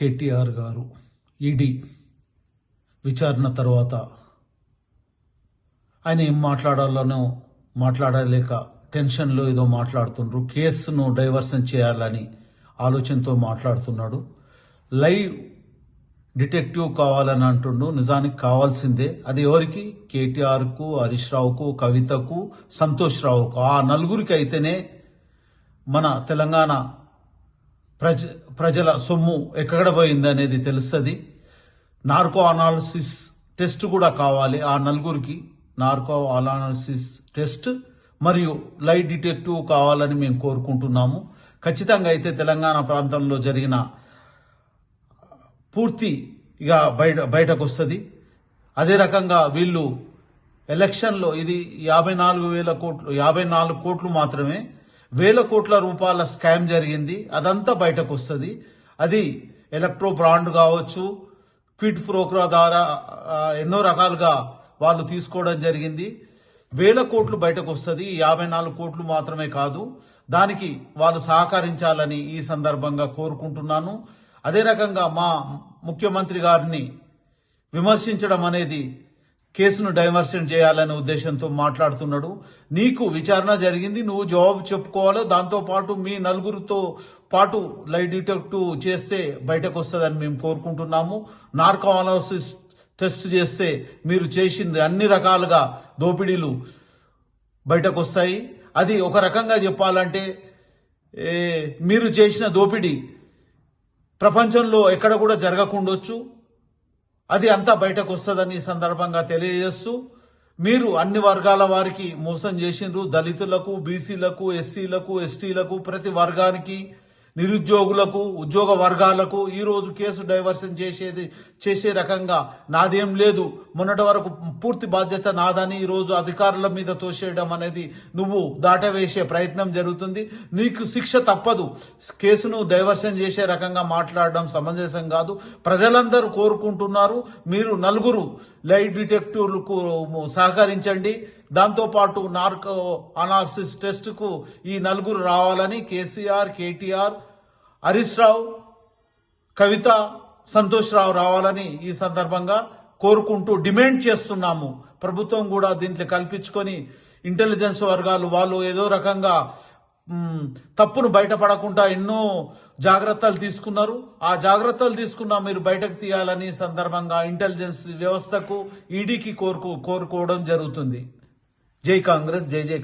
కేటీఆర్ గారు ఈడీ విచారణ తర్వాత ఆయన ఏం మాట్లాడాలనో మాట్లాడలేక టెన్షన్లో ఏదో మాట్లాడుతుండ్రు. కేసును డైవర్షన్ చేయాలని ఆలోచనతో మాట్లాడుతున్నాడు. లైవ్ డిటెక్టివ్ కావాలని అంటుండు నిజానికి కావాల్సిందే. అది ఎవరికి? కేటీఆర్కు హరీష్ రావుకు కవితకు సంతోష్ రావుకు. ఆ నలుగురికి అయితేనే మన తెలంగాణ ప్రజ ప్రజల సొమ్ము ఎక్కడ పోయింది అనేది తెలుస్తుంది. నార్కో అనాలిసిస్ టెస్ట్ కూడా కావాలి. ఆ నలుగురికి నార్కో అనాలిసిస్ టెస్ట్ మరియు లైట్ డిటెక్టివ్ కావాలని మేము కోరుకుంటున్నాము. ఖచ్చితంగా అయితే తెలంగాణ ప్రాంతంలో జరిగిన పూర్తి ఇక బయట బయటకు వస్తుంది అదే రకంగా వీళ్ళు ఎలక్షన్లో ఇది యాభై నాలుగు వేల కోట్లు యాభై నాలుగు కోట్లు మాత్రమే వేల కోట్ల రూపాయల స్కామ్ జరిగింది. అదంతా బయటకు వస్తుంది. అది ఎలక్ట్రో బ్రాండ్ కావచ్చు క్విడ్ ప్రోక్రా ద్వారా ఎన్నో రకాలుగా వాళ్ళు తీసుకోవడం జరిగింది. వేల కోట్లు బయటకు వస్తుంది. యాభై నాలుగు కోట్లు మాత్రమే కాదు దానికి వాళ్ళు సహకరించాలని ఈ సందర్భంగా కోరుకుంటున్నాను. అదే రకంగా మా ముఖ్యమంత్రి గారిని విమర్శించడం అనేది కేసును డైవర్షన్ చేయాలనే ఉద్దేశంతో మాట్లాడుతున్నాడు. నీకు విచారణ జరిగింది నువ్వు జవాబు చెప్పుకోవాలో? దాంతో పాటు మీ నలుగురితో పాటు లై డిటెక్టివ్ చేస్తే బయటకు వస్తుందని మేము కోరుకుంటున్నాము. నార్కో అనాలిసిస్ టెస్ట్ చేస్తే మీరు చేసింది అన్ని రకాలుగా దోపిడీలు బయటకు వస్తాయి. అది ఒక రకంగా చెప్పాలంటే మీరు చేసిన దోపిడీ ప్రపంచంలో ఎక్కడ కూడా జరగకుండొచ్చు. అది అంతా బయటకు వస్తుందని సందర్భంగా తెలియజేస్తూ మీరు అన్ని వర్గాల వారికి మోసం చేసిండ్రు. దళితులకు బీసీలకు ఎస్సీలకు ఎస్టీలకు ప్రతి వర్గానికి నిరుద్యోగులకు ఉద్యోగ వర్గాలకు ఈ రోజు కేసు డైవర్షన్ చేసేది చేసే రకంగా నాదేం లేదు. మొన్నటి వరకు పూర్తి బాధ్యత నాదని ఈరోజు అధికారుల మీద తోసేయడం అనేది నువ్వు దాటవేసే ప్రయత్నం జరుగుతుంది. నీకు శిక్ష తప్పదు. కేసును డైవర్షన్ చేసే రకంగా మాట్లాడడం సమంజసం కాదు. ప్రజలందరూ కోరుకుంటున్నారు. మీరు నలుగురు లైట్ డిటెక్టివ్లకు సహకరించండి. దాంతోపాటు నార్కో అనాలిసిస్ టెస్ట్కు ఈ నలుగురు రావాలని కేసీఆర్ కేటీఆర్ హరీష్ రావు కవిత సంతోష్ రావు రావాలని ఈ సందర్భంగా కోరుకుంటూ డిమాండ్ చేస్తున్నాము. ప్రభుత్వం కూడా దీంట్లో కల్పించుకొని ఇంటెలిజెన్స్ వర్గాలు వాళ్ళు ఏదో రకంగా తప్పును బయటపడకుండా ఎన్నో జాగ్రత్తలు తీసుకున్నారు. ఆ జాగ్రత్తలు తీసుకున్నా మీరు బయటకు తీయాలని సందర్భంగా ఇంటెలిజెన్స్ వ్యవస్థకు ఈడీకి కోరుకు కోరుకోవడం జరుగుతుంది. జై కాంగ్రెస్ జై జై